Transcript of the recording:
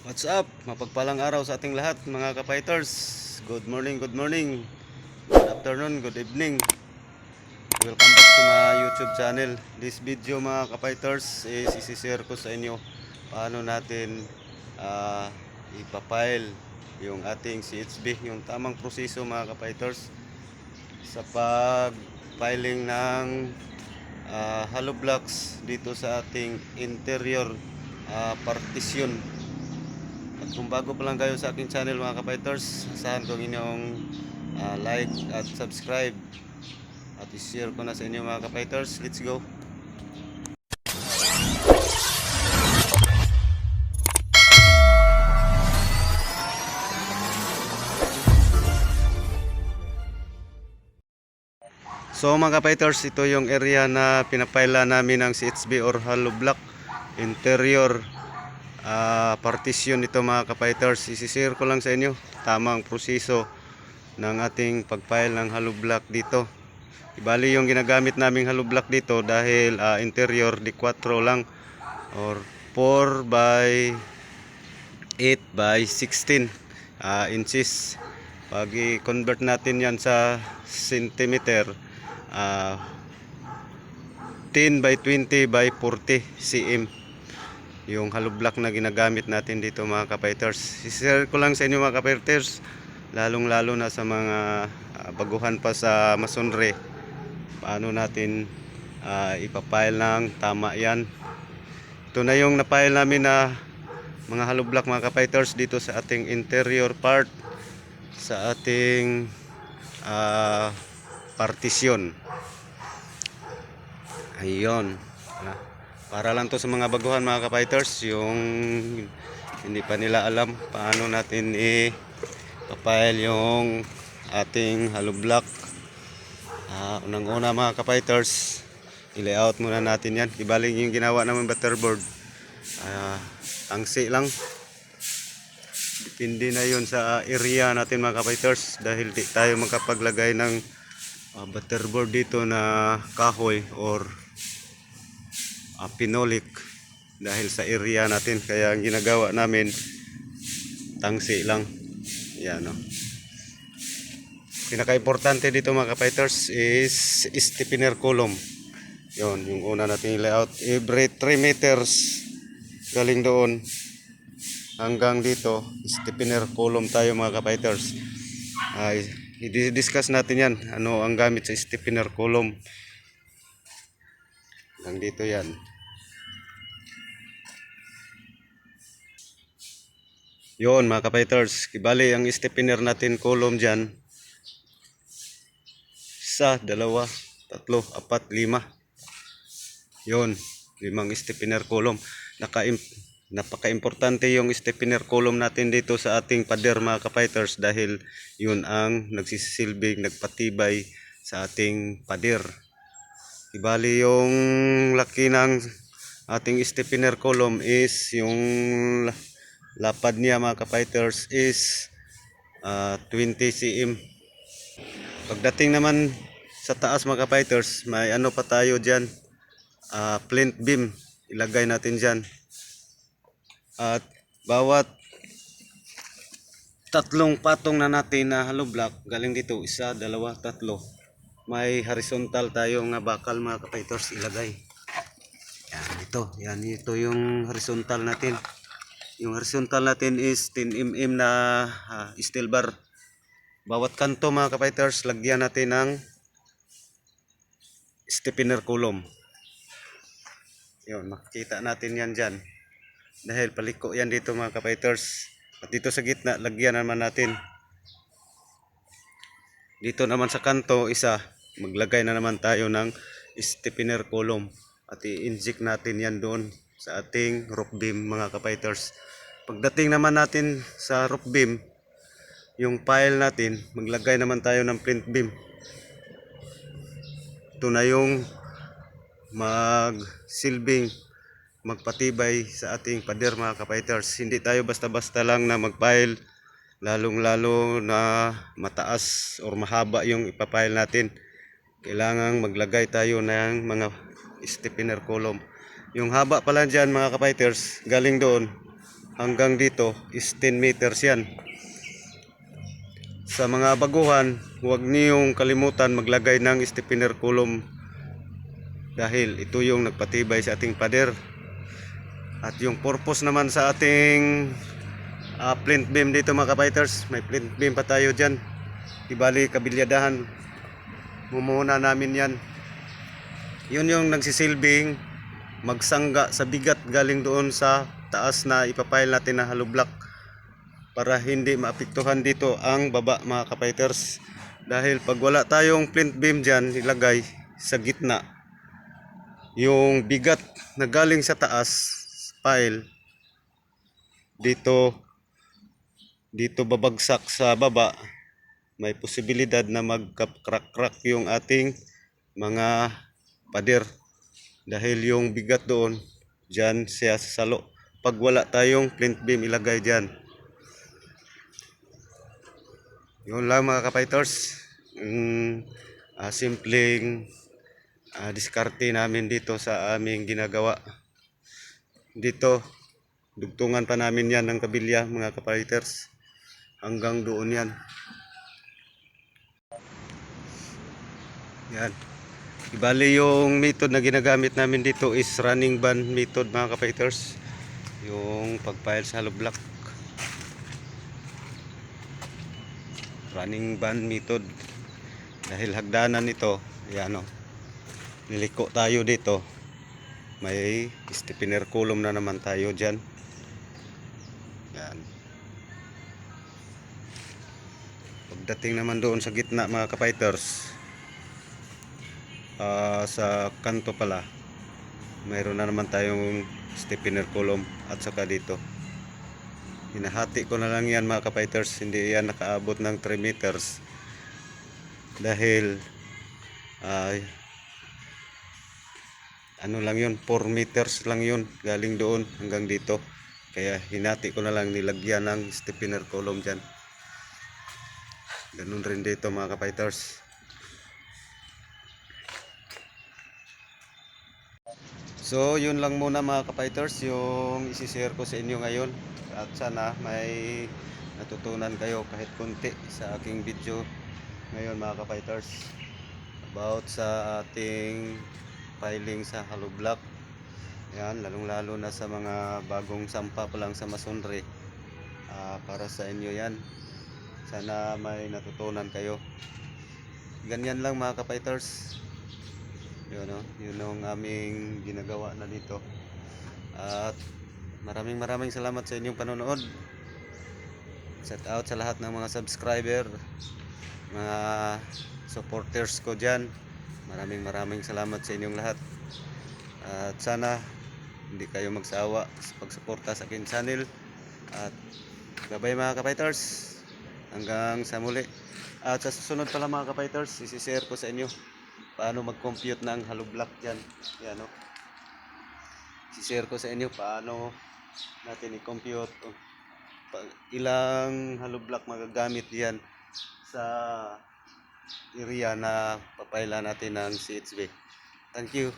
What's up? Mapagpalang araw sa ating lahat mga kapighters. Good morning, good morning. Good afternoon, good evening. Welcome back to my YouTube channel. This video mga kapighters is isi-share ko sa inyo paano natin ah, ipapile yung ating CHB, yung tamang proseso mga kapighters sa pag-filing ng ah, hollow blocks dito sa ating interior ah, partition at kung bago pa lang kayo sa aking channel mga kapighters, asahan ko ang inyong ah, like at subscribe. At i-share ko na sa inyo mga kapighters. Let's go! So mga kapighters, ito yung area na pinapaila namin ng CHB or hollow block interior ah, partition ito mga kapighters. Isishare ko lang sa inyo tamang proseso ng ating pagpile ng hollow block dito. Ibali yung ginagamit naming hollow block dito dahil ah, interior di 4 lang or 4 by 8 by 16 ah, inches. Pag i-convert natin yan sa centimeter, ah, 10 by 20 by 40 cm yung hollow block na ginagamit natin dito mga kapighters. I-share ko lang sa inyo mga kapighters, lalong lalo na sa mga ah, baguhan pa sa masonry, paano natin ah, ipapile ng tama yan. Ito na yung napile namin na mga hollow block mga kapighters dito sa ating interior part sa ating ah, partition. Ayun. Ah, Para lang to sa mga baguhan mga kapighters, yung hindi pa nila alam paano natin i-file yung ating hollow block. Ah, unang-una mga kapighters, i-layout muna natin yan. Ibaling yung ginawa naman butterboard. Ah, tangsi lang. Depende na yun sa area natin mga kapighters dahil di tayo magkapaglagay ng ah, butterboard dito na kahoy or ah, pinolik dahil sa area natin kaya ang ginagawa namin tangsi lang. Yan no pinaka-importante dito mga kapighters is stiffener column. Yon yung una natin layout every 3 meters galing doon hanggang dito stiffener column tayo mga kapighters ay i-discuss natin yan ano ang gamit sa stiffener column. Hanggang dito yan Yon mga kapighters, kibali ang stiffener natin column dyan. Isa, dalawa, tatlo, apat, lima. Yon, limang stiffener column. Naka napaka-importante yung stiffener column natin dito sa ating pader mga kapighters dahil yun ang nagsisilbing nagpatibay sa ating pader. Ibali yung laki ng ating stiffener column is yung lapad niya mga kapighters is ah, 20 cm. Pagdating naman sa taas mga kapighters, may ano pa tayo dyan, ah, plinth beam, ilagay natin dyan. At bawat tatlong patong na natin na hollow block, galing dito, isa, dalawa, tatlo. May horizontal tayo nga bakal mga kapighters ilagay. Yan, ito. Yan, ito yung horizontal natin. Yung horizontal natin is 10 mm na ah, steel bar. Bawat kanto mga kapighters, lagyan natin ng stiffener column. Yun, makikita natin yan dyan. Dahil paliko yan dito mga kapighters. At dito sa gitna, lagyan naman natin. Dito naman sa kanto, isa, maglagay na naman tayo ng stiffener column. At i-inject natin yan doon sa ating roof beam mga kapighters. Pagdating naman natin sa roof beam, yung pile natin, maglagay naman tayo ng print beam. Ito na yung magsilbing magpatibay sa ating pader mga kapighters. Hindi tayo basta-basta lang na magpile lalong lalo na mataas or mahaba yung ipapile natin. Kailangang maglagay tayo ng mga stiffener column. Yung haba pala dyan mga kapighters, galing doon hanggang dito is 10 meters yan. Sa mga baguhan, huwag niyong kalimutan maglagay ng stiffener column dahil ito yung nagpatibay sa ating pader. At yung purpose naman sa ating ah, plinth beam dito mga kapiters, may plinth beam pa tayo dyan. Ibali kabilyadahan, mumuna namin yan. Yun yung nagsisilbing magsangga sa bigat galing doon sa taas na ipapile natin na hollow block para hindi maapektuhan dito ang baba mga kapiters dahil pag wala tayong plinth beam dyan ilagay sa gitna. Yung bigat na galing sa taas pile dito dito babagsak sa baba may posibilidad na magka-crack-crack yung ating mga pader. Dahil yung bigat doon dyan siya sa salo pag wala tayong plinth beam ilagay dyan. Yun lang mga kapiters mm, ah, simpleng ah, diskarte namin dito sa aming ginagawa. Dito dugtungan pa namin yan ng kabilya mga kapiters hanggang doon yan. Yan. Ibali yung method na ginagamit namin dito is running band method mga kapiters. Yung pagpile sa hollow block. Running band method. Dahil hagdanan ito, yan o. Niliko tayo dito. May stiffener column na naman tayo dyan. Yan. Pagdating naman doon sa gitna mga kapiters, Ah, sa kanto pala mayroon na naman tayong stiffener column at saka dito. Hinahati ko na lang yan mga kapiters hindi yan nakaabot ng 3 meters. Dahil ay ano lang yun 4 meters lang yun galing doon hanggang dito. Kaya hinati ko na lang nilagyan ng stiffener column dyan. Ganun rin dito mga kapiters So, yun lang muna mga kapiters yung isi-share ko sa inyo ngayon. At sana may natutunan kayo kahit konti sa aking video ngayon mga kapiters about sa ating filing sa hollow block. Yan, lalong-lalo na sa mga bagong sampa pa lang sa masonry. Ah, para sa inyo yan. Sana may natutunan kayo. Ganyan lang mga kapiters yun no? Yun ang aming ginagawa na dito. At maraming maraming salamat sa inyong panonood. Shout out sa lahat ng mga subscriber mga supporters ko dyan. Maraming maraming salamat sa inyong lahat. At sana hindi kayo magsawa sa pagsuporta sa akin channel. At gabay mga kapiters hanggang sa muli. At sa susunod pala mga kapiters isi-share ko sa inyo paano mag-compute ng hollow block dyan. Yan o. Si-share ko sa inyo paano natin i-compute o, pa- ilang hollow block magagamit yan sa area na papaila natin ng CHB. Thank you.